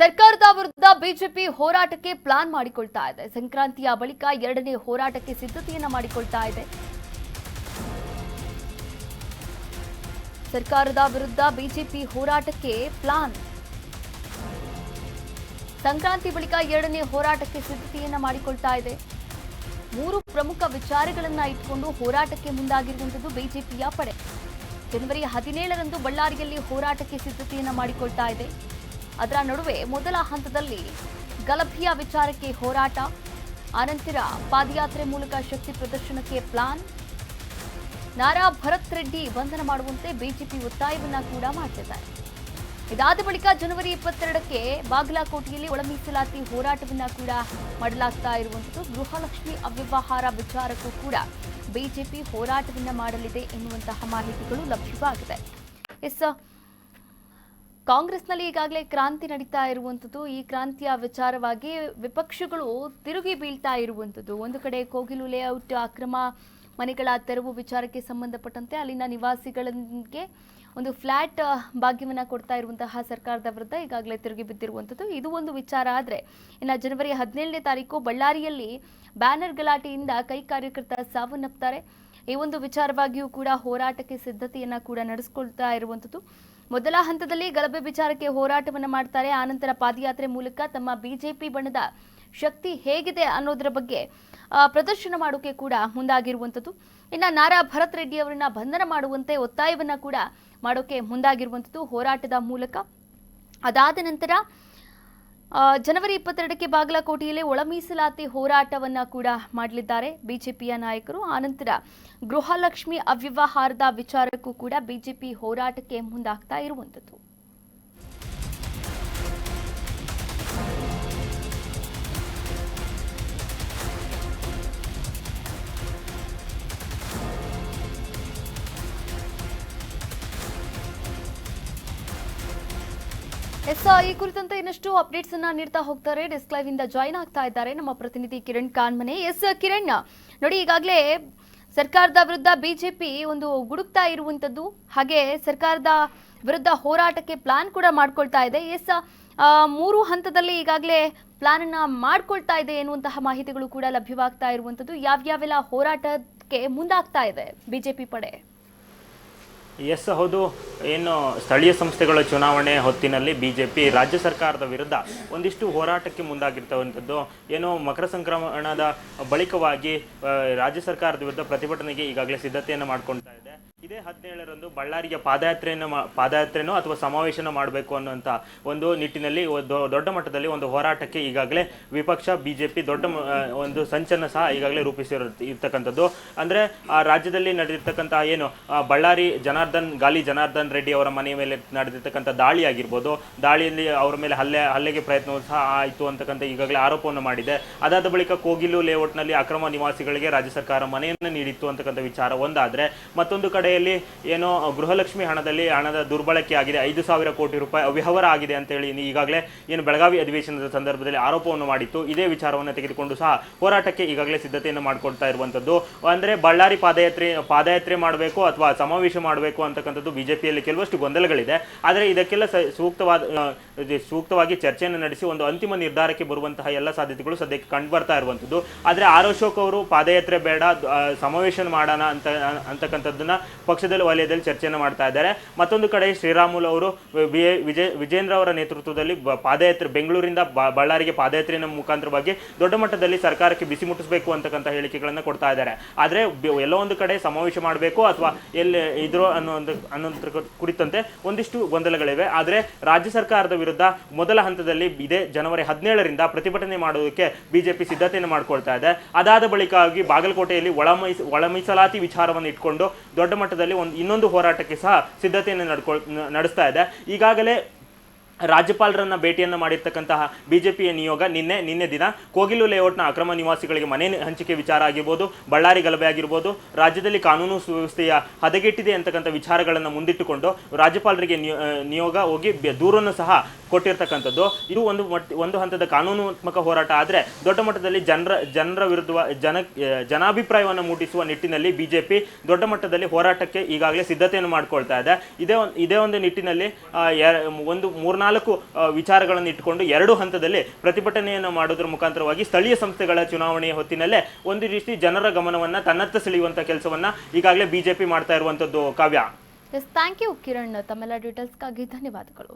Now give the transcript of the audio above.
ಸರ್ಕಾರದ ವಿರುದ್ಧ ಬಿಜೆಪಿ ಹೋರಾಟಕ್ಕೆ ಪ್ಲಾನ್ ಮಾಡಿಕೊಳ್ತಾ ಇದೆ. ಸಂಕ್ರಾಂತಿಯ ಬಳಿಕ ಎರಡನೇ ಹೋರಾಟಕ್ಕೆ ಸಿದ್ಧತೆಯನ್ನ ಮಾಡಿಕೊಳ್ತಾ ಇದೆ. ಸರ್ಕಾರದ ವಿರುದ್ಧ ಬಿಜೆಪಿ ಹೋರಾಟಕ್ಕೆ ಪ್ಲಾನ್. ಸಂಕ್ರಾಂತಿ ಬಳಿಕ ಎರಡನೇ ಹೋರಾಟಕ್ಕೆ ಸಿದ್ಧತೆಯನ್ನ ಮಾಡಿಕೊಳ್ತಾ ಇದೆ. ಮೂರು ಪ್ರಮುಖ ವಿಚಾರಗಳನ್ನ ಇಟ್ಕೊಂಡು ಹೋರಾಟಕ್ಕೆ ಮುಂದಾಗಿರುವಂತದ್ದು ಬಿಜೆಪಿಯ ಪಡೆ. ಜನವರಿ ಹದಿನೇಳರಂದು ಬಳ್ಳಾರಿಯಲ್ಲಿ ಹೋರಾಟಕ್ಕೆ ಸಿದ್ಧತೆಯನ್ನ ಮಾಡಿಕೊಳ್ತಾ ಇದೆ. ಅದರ ನಡುವೆ ಮೊದಲ ಹಂತದಲ್ಲಿ ಗಲಭೆಯ ವಿಚಾರಕ್ಕೆ ಹೋರಾಟ. ಅನಂತರ ಪಾದಯಾತ್ರೆ ಮೂಲಕ ಶಕ್ತಿ ಪ್ರದರ್ಶನಕ್ಕೆ ಪ್ಲಾನ್. ನಾರಾ ಭರತ್ ರೆಡ್ಡಿ ಬಂಧನ ಮಾಡುವಂತೆ ಬಿಜೆಪಿ ಒತ್ತಾಯವನ್ನ ಕೂಡ ಮಾಡ್ತಿದ್ದಾರೆ. ಇದಾದ ಬಳಿಕ ಜನವರಿ ಇಪ್ಪತ್ತೆರಡಕ್ಕೆ ಬಾಗಲಕೋಟೆಯಲ್ಲಿ ಒಳ ಮೀಸಲಾತಿ ಹೋರಾಟವನ್ನ ಕೂಡ ಮಾಡಲಾಗ್ತಾ ಇರುವಂಥದ್ದು. ಗೃಹಲಕ್ಷ್ಮಿ ಅವ್ಯವಹಾರ ವಿಚಾರಕ್ಕೂ ಕೂಡ ಬಿಜೆಪಿ ಹೋರಾಟವನ್ನ ಮಾಡಲಿದೆ ಎನ್ನುವಂತಹ ಮಾಹಿತಿಗಳು ಲಭ್ಯವಾಗಿದೆ. ಎಸ್ ಕಾಂಗ್ರೆಸ್ನಲ್ಲಿ ಈಗಾಗಲೇ ಕ್ರಾಂತಿ ನಡೀತಾ ಇರುವಂಥದ್ದು. ಈ ಕ್ರಾಂತಿಯ ವಿಚಾರವಾಗಿ ವಿಪಕ್ಷಗಳು ತಿರುಗಿ ಬೀಳ್ತಾ ಇರುವಂಥದ್ದು. ಒಂದು ಕಡೆ ಕೋಗಿಲು ಲೇಔಟ್ ಅಕ್ರಮ ಮನೆಗಳ ತೆರವು ವಿಚಾರಕ್ಕೆ ಸಂಬಂಧಪಟ್ಟಂತೆ ಅಲ್ಲಿನ ನಿವಾಸಿಗಳಿಗೆ ಒಂದು ಫ್ಲಾಟ್ ಭಾಗ್ಯವನ್ನ ಕೊಡ್ತಾ ಇರುವಂತಹ ಸರ್ಕಾರದ ವಿರುದ್ಧ ಈಗಾಗಲೇ ತಿರುಗಿ ಬಿದ್ದಿರುವಂಥದ್ದು. ಇದು ಒಂದು ವಿಚಾರ ಆದರೆ, ಇನ್ನು ಜನವರಿ ಹದಿನೇಳನೇ ತಾರೀಕು ಬಳ್ಳಾರಿಯಲ್ಲಿ ಬ್ಯಾನರ್ ಗಲಾಟೆಯಿಂದ ಕೈ ಕಾರ್ಯಕರ್ತ ಸಾವನ್ನಪ್ತಾರೆ ಈ ಒಂದು ವಿಚಾರವಾಗಿಯೂ ಕೂಡ ಹೋರಾಟಕ್ಕೆ ಸಿದ್ಧತೆಯನ್ನ ಕೂಡ ನಡೆಸಿಕೊಳ್ತಾ ಇರುವಂಥದ್ದು. ಮೊದಲ ಹಂತದಲ್ಲಿ ಗಲಭೆ ವಿಚಾರಕ್ಕೆ ಹೋರಾಟವನ್ನ ಮಾಡ್ತಾರೆ. ಆನಂತರ ಪಾದಯಾತ್ರೆ ಮೂಲಕ ತಮ್ಮ ಬಿಜೆಪಿ ಬಣದ ಶಕ್ತಿ ಹೇಗಿದೆ ಅನ್ನೋದರ ಬಗ್ಗೆ ಪ್ರದರ್ಶನ ಮಾಡೋಕೆ ಕೂಡ ಮುಂದಾಗಿರುವಂಥದ್ದು. ಇನ್ನು ನಾರಾ ಭರತ್ ರೆಡ್ಡಿ ಅವರನ್ನ ಬಂಧನ ಮಾಡುವಂತೆ ಒತ್ತಾಯವನ್ನ ಕೂಡ ಮಾಡೋಕೆ ಮುಂದಾಗಿರುವಂಥದ್ದು ಹೋರಾಟದ ಮೂಲಕ. ಅದಾದ ನಂತರ ಜನವರಿ ಇಪ್ಪತ್ತೆರಡಕ್ಕೆ ಬಾಗಲಕೋಟೆಯಲ್ಲಿ ಒಳ ಮೀಸಲಾತಿ ಹೋರಾಟವನ್ನ ಕೂಡ ಮಾಡಲಿದ್ದಾರೆ. ಬಿಜೆಪಿಯ ನಾಯಕರು ಆನಂತರ ಗೃಹಲಕ್ಷ್ಮಿ ಅವ್ಯವಹಾರದ ವಿಚಾರಕ್ಕೂ ಕೂಡ ಬಿಜೆಪಿ ಹೋರಾಟಕ್ಕೆ ಮುಂದಾಗ್ತಾ ಇರುವಂಥದ್ದು. ಎಸ್ ಈ ಕುರಿತಂತೆ ಇನ್ನಷ್ಟು ಅಪ್ಡೇಟ್ಸ್ ಅನ್ನ ನೀಡ್ತಾ ಹೋಗ್ತಾರೆ. ಡೆಸ್ಕ್ ಲೈವ್ ಇಂದ ಜಾಯಿನ್ ಆಗ್ತಾ ಇದ್ದಾರೆ ನಮ್ಮ ಪ್ರತಿನಿಧಿ ಕಿರಣ್ ಕಾನ್ಮನೆ ಎಸ್, ಕಿರಣ್, ನೋಡಿ ಈಗಾಗಲೇ ಸರ್ಕಾರದ ವಿರುದ್ಧ ಬಿಜೆಪಿ ಒಂದು ಗುಡುಕ್ತಾ ಇರುವಂತದ್ದು. ಹಾಗೆ ಸರ್ಕಾರದ ವಿರುದ್ಧ ಹೋರಾಟಕ್ಕೆ ಪ್ಲಾನ್ ಕೂಡ ಮಾಡ್ಕೊಳ್ತಾ ಇದೆ. ಎಸ್ ಮೂರು ಹಂತದಲ್ಲಿ ಈಗಾಗಲೇ ಪ್ಲಾನ್ ಅನ್ನ ಮಾಡ್ಕೊಳ್ತಾ ಇದೆ ಎನ್ನುವಂತಹ ಮಾಹಿತಿಗಳು ಕೂಡ ಲಭ್ಯವಾಗ್ತಾ ಇರುವಂತದ್ದು. ಯಾವ್ಯಾವೆಲ್ಲ ಹೋರಾಟಕ್ಕೆ ಮುಂದಾಗ್ತಾ ಇದೆ ಬಿಜೆಪಿ ಪಡೆ? ಎಸ್ ಹೌದು. ಏನು ಸ್ಥಳೀಯ ಸಂಸ್ಥೆಗಳ ಚುನಾವಣೆ ಹೊತ್ತಿನಲ್ಲಿ ಬಿ ಜೆ ಪಿ ರಾಜ್ಯ ಸರ್ಕಾರದ ವಿರುದ್ಧ ಒಂದಿಷ್ಟು ಹೋರಾಟಕ್ಕೆ ಮುಂದಾಗಿರ್ತವಂಥದ್ದು ಏನು ಮಕರ ಸಂಕ್ರಮಣದ ಬಳಿಕವಾಗಿ ರಾಜ್ಯ ಸರ್ಕಾರದ ವಿರುದ್ಧ ಪ್ರತಿಭಟನೆಗೆ ಈಗಾಗಲೇ ಸಿದ್ಧತೆಯನ್ನು ಮಾಡ್ಕೊಳ್ತಾ ಇದೆ. ಇದೇ ಹದಿನೇಳರಂದು ಬಳ್ಳಾರಿಗೆ ಪಾದಯಾತ್ರೆಯನ್ನು ಪಾದಯಾತ್ರೆನೋ ಅಥವಾ ಸಮಾವೇಶನ ಮಾಡಬೇಕು ಅನ್ನುವಂಥ ಒಂದು ನಿಟ್ಟಿನಲ್ಲಿ ದೊಡ್ಡ ಮಟ್ಟದಲ್ಲಿ ಒಂದು ಹೋರಾಟಕ್ಕೆ ಈಗಾಗಲೇ ವಿಪಕ್ಷ, ಬಿಜೆಪಿ ದೊಡ್ಡ ಒಂದು ಸಂಚನ್ನು ಸಹ ಈಗಾಗಲೇ ರೂಪಿಸಿರ ಇರ್ತಕ್ಕಂಥದ್ದು. ಅಂದರೆ ಆ ರಾಜ್ಯದಲ್ಲಿ ನಡೆದಿರ್ತಕ್ಕಂತಹ ಏನು ಬಳ್ಳಾರಿ ಜನಾರ್ದನ್, ಗಾಲಿ ಜನಾರ್ದನ್ ರೆಡ್ಡಿ ಅವರ ಮನೆಯ ಮೇಲೆ ನಡೆದಿರ್ತಕ್ಕಂಥ ದಾಳಿ ಆಗಿರ್ಬೋದು. ದಾಳಿಯಲ್ಲಿ ಅವರ ಮೇಲೆ ಹಲ್ಲೆ, ಹಲ್ಲೆಗೆ ಪ್ರಯತ್ನವೂ ಸಹ ಆಯಿತು ಅಂತಕ್ಕಂಥ ಈಗಾಗಲೇ ಆರೋಪವನ್ನು ಮಾಡಿದೆ. ಅದಾದ ಬಳಿಕ ಕೋಗಿಲು ಲೇಔಟ್ನಲ್ಲಿ ಅಕ್ರಮ ನಿವಾಸಿಗಳಿಗೆ ರಾಜ್ಯ ಸರ್ಕಾರ ಮನೆಯನ್ನು ನೀಡಿತ್ತು ಅಂತಕ್ಕಂಥ ವಿಚಾರ ಒಂದಾದರೆ, ಮತ್ತೊಂದು ಕಡೆಯಲ್ಲಿ ಏನು ಗೃಹಲಕ್ಷ್ಮಿ ಹಣದಲ್ಲಿ ಹಣದ ದುರ್ಬಳಕೆ ಆಗಿದೆ. ಐದು ಸಾವಿರ ಕೋಟಿ ರೂಪಾಯಿ ಅವ್ಯವಹಾರ ಆಗಿದೆ ಅಂತೇಳಿ ಈಗಾಗಲೇ ಏನು ಬೆಳಗಾವಿ ಅಧಿವೇಶನದ ಸಂದರ್ಭದಲ್ಲಿ ಆರೋಪವನ್ನು ಮಾಡಿತ್ತು. ಇದೇ ವಿಚಾರವನ್ನು ತೆಗೆದುಕೊಂಡು ಸಹ ಹೋರಾಟಕ್ಕೆ ಈಗಾಗಲೇ ಸಿದ್ಧತೆಯನ್ನು ಮಾಡಿಕೊಳ್ತಾ ಇರುವಂಥದ್ದು ಅಂದರೆ ಬಳ್ಳಾರಿ ಪಾದಯಾತ್ರೆ ಪಾದಯಾತ್ರೆ ಮಾಡಬೇಕು ಅಥವಾ ಸಮಾವೇಶ ಮಾಡಬೇಕು ಅಂತಕ್ಕಂಥದ್ದು ಬಿಜೆಪಿಯಲ್ಲಿ ಕೆಲವಷ್ಟು ಗೊಂದಲಗಳಿದೆ. ಆದರೆ ಇದಕ್ಕೆಲ್ಲ ಸೂಕ್ತವಾದ ಸೂಕ್ತವಾಗಿ ಚರ್ಚೆಯನ್ನು ನಡೆಸಿ ಒಂದು ಅಂತಿಮ ನಿರ್ಧಾರಕ್ಕೆ ಬರುವಂತಹ ಎಲ್ಲ ಸಾಧ್ಯತೆಗಳು ಸದ್ಯಕ್ಕೆ ಕಂಡು ಬರ್ತಾ ಇರುವಂಥದ್ದು ಆದರೆ ಆರ್ ಅವರು ಪಾದಯಾತ್ರೆ ಬೇಡ ಸಮಾವೇಶ ಮಾಡೋಣ ಅಂತ ಅಂತಕ್ಕಂಥದ್ದನ್ನ ಪಕ್ಷದಲ್ಲಿ ವಲಯದಲ್ಲಿ ಚರ್ಚೆಯನ್ನು ಮಾಡ್ತಾ ಇದ್ದಾರೆ. ಮತ್ತೊಂದು ಕಡೆ ಶ್ರೀರಾಮುಲು ಅವರು ವಿಜಯ ವಿಜೇಂದ್ರ ಅವರ ನೇತೃತ್ವದಲ್ಲಿ ಪಾದಯಾತ್ರೆ, ಬೆಂಗಳೂರಿಂದ ಬಳ್ಳಾರಿಗೆ ಪಾದಯಾತ್ರೆಯ ಮುಖಾಂತರವಾಗಿ ದೊಡ್ಡ ಮಟ್ಟದಲ್ಲಿ ಸರ್ಕಾರಕ್ಕೆ ಬಿಸಿ ಮುಟ್ಟಿಸಬೇಕು ಅಂತಕ್ಕಂಥ ಹೇಳಿಕೆಗಳನ್ನು ಕೊಡ್ತಾ ಇದ್ದಾರೆ. ಆದರೆ ಎಲ್ಲೋ ಒಂದು ಕಡೆ ಸಮಾವೇಶ ಮಾಡಬೇಕು ಅಥವಾ ಎಲ್ಲಿ ಇದ್ರು ಅನ್ನೋ ಅನ್ನೋದ್ರ ಕುರಿತಂತೆ ಒಂದಿಷ್ಟು ಗೊಂದಲಗಳಿವೆ. ಆದರೆ ರಾಜ್ಯ ಸರ್ಕಾರದ ವಿರುದ್ಧ ಮೊದಲ ಹಂತದಲ್ಲಿ ಇದೇ ಜನವರಿ ಹದಿನೇಳರಿಂದ ಪ್ರತಿಭಟನೆ ಮಾಡುವುದಕ್ಕೆ ಬಿಜೆಪಿ ಸಿದ್ಧತೆಯನ್ನು ಮಾಡಿಕೊಳ್ತಾ ಇದೆ. ಅದಾದ ಬಳಿಕವಾಗಿ ಬಾಗಲಕೋಟೆಯಲ್ಲಿ ಒಳ ಮೀಸ ಒಳ ಮೀಸಲಾತಿ ವಿಚಾರವನ್ನು ಇಟ್ಕೊಂಡು ದೊಡ್ಡ ಮಟ್ಟದಲ್ಲಿ ಒಂದು ಇನ್ನೊಂದು ಹೋರಾಟಕ್ಕೆ ಸಹ ಸಿದ್ಧತೆಯನ್ನು ನಡ್ಕೊಳ್ ನಡೆಸ್ತಾ ಇದೆ. ಈಗಾಗಲೇ ರಾಜ್ಯಪಾಲರನ್ನ ಭೇಟಿಯನ್ನು ಮಾಡಿರ್ತಕ್ಕಂತಹ ಬಿಜೆಪಿಯ ನಿಯೋಗ ನಿನ್ನೆ ನಿನ್ನೆ ದಿನ ಕೋಗಿಲು ಲೇಔಟ್ನ ಅಕ್ರಮ ನಿವಾಸಿಗಳಿಗೆ ಮನೆ ಹಂಚಿಕೆ ವಿಚಾರ ಆಗಿರ್ಬೋದು, ಬಳ್ಳಾರಿ ಗಲಭೆ ಆಗಿರ್ಬೋದು, ರಾಜ್ಯದಲ್ಲಿ ಕಾನೂನು ಸುವ್ಯವಸ್ಥೆಯ ಹದಗೆಟ್ಟಿದೆ ಅಂತಕ್ಕಂಥ ವಿಚಾರಗಳನ್ನು ಮುಂದಿಟ್ಟುಕೊಂಡು ರಾಜ್ಯಪಾಲರಿಗೆ ನಿಯೋಗ ಹೋಗಿ ದೂರನ್ನು ಸಹ ಕೊಟ್ಟಿರ್ತಕ್ಕಂಥದ್ದು. ಇದು ಒಂದು ಒಂದು ಹಂತದ ಕಾನೂನಾತ್ಮಕ ಹೋರಾಟ ಆದರೆ ದೊಡ್ಡ ಮಟ್ಟದಲ್ಲಿ ಜನರ ಜನರ ವಿರುದ್ಧ, ಜನ ಜನಾಭಿಪ್ರಾಯವನ್ನು ಮೂಡಿಸುವ ನಿಟ್ಟಿನಲ್ಲಿ ಬಿಜೆಪಿ ದೊಡ್ಡ ಮಟ್ಟದಲ್ಲಿ ಹೋರಾಟಕ್ಕೆ ಈಗಾಗಲೇ ಸಿದ್ಧತೆಯನ್ನು ಮಾಡ್ಕೊಳ್ತಾ ಇದೆ. ಇದೇ ಒಂದು ಇದೇ ಒಂದು ನಿಟ್ಟಿನಲ್ಲಿ ಒಂದು ಮೂರ್ನಾಲ್ಕು ನಾಲ್ಕು ವಿಚಾರಗಳನ್ನು ಇಟ್ಟುಕೊಂಡು ಎರಡು ಹಂತದಲ್ಲಿ ಪ್ರತಿಭಟನೆಯನ್ನು ಮಾಡೋದ್ರ ಮುಖಾಂತರವಾಗಿ ಸ್ಥಳೀಯ ಸಂಸ್ಥೆಗಳ ಚುನಾವಣೆಯ ಹೊತ್ತಿನಲ್ಲೇ ಒಂದು ರೀತಿ ಜನರ ಗಮನವನ್ನ ತನ್ನತ್ತ ಸೆಳೆಯುವಂತ ಕೆಲಸವನ್ನ ಈಗಾಗಲೇ ಬಿಜೆಪಿ ಮಾಡ್ತಾ ಇರುವಂತದ್ದು ಕಾವ್ಯ. ಥ್ಯಾಂಕ್ ಯು ಕಿರಣ್ ತಮ್ಮೆಲ್ಲ ಡೀಟೇಲ್ಸ್ಗಾಗಿ ಧನ್ಯವಾದಗಳು.